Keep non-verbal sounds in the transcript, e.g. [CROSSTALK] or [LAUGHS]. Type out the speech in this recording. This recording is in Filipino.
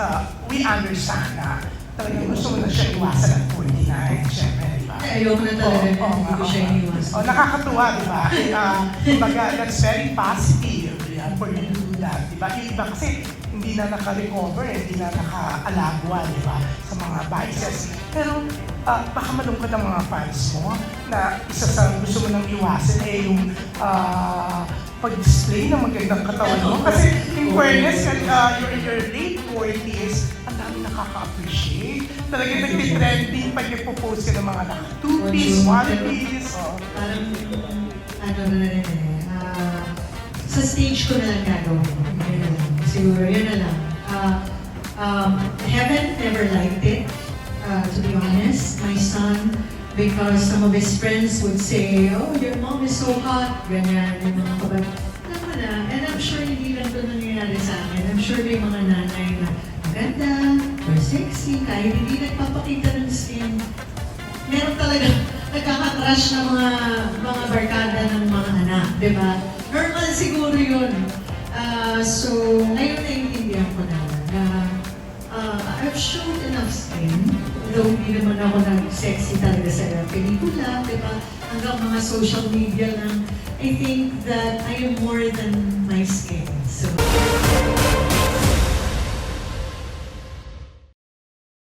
uh, we understand na talagang gusto mo na siya iwasan at 49, syempre, di ba? Ay, ayoko na talaga na oo hindi ko siya oo. iniwasan. Oh, nakakatuwa, di ba? Uh, baga, that's very positive yeah, for you to do that, di ba? Yung iba kasi hindi na naka-recover, eh, hindi na naka-alagwa, di ba? Sa mga vices. Pero ah, baka malungkot ang mga fans mo na isa sa gusto mo nang iwasan eh yung ah, pag-display ng magandang katawan mo. Kasi in fairness, uh, you're in your late 40s, ang dami nakaka-appreciate. Talagang nagtitrending pag ipopost ka ng mga naka-two-piece, one-piece. Oh. Parang, ano na rin eh, ah, sa stage ko na lang gagawin. Siguro, yun na lang. Ah, um, heaven never liked it, uh, to be honest. My son, because some of his friends would say, oh, your mom is so hot, ganyan, yung mga kabag. Alam mo na, and I'm sure hindi lang ito nangyayari sa akin. I'm sure may mga nanay na maganda, or sexy, kahit hindi nagpapakita ng skin. Meron talaga [LAUGHS] nagkaka-crush ng mga mga barkada ng mga anak, di ba? Normal siguro yun. Ah, so, ngayon naiintindihan ko na na ah, I've shown enough skin. Though hindi naman ako nag-sexy talaga sa pelikula, di ba? Hanggang mga social media lang. I think that I am more than my skin.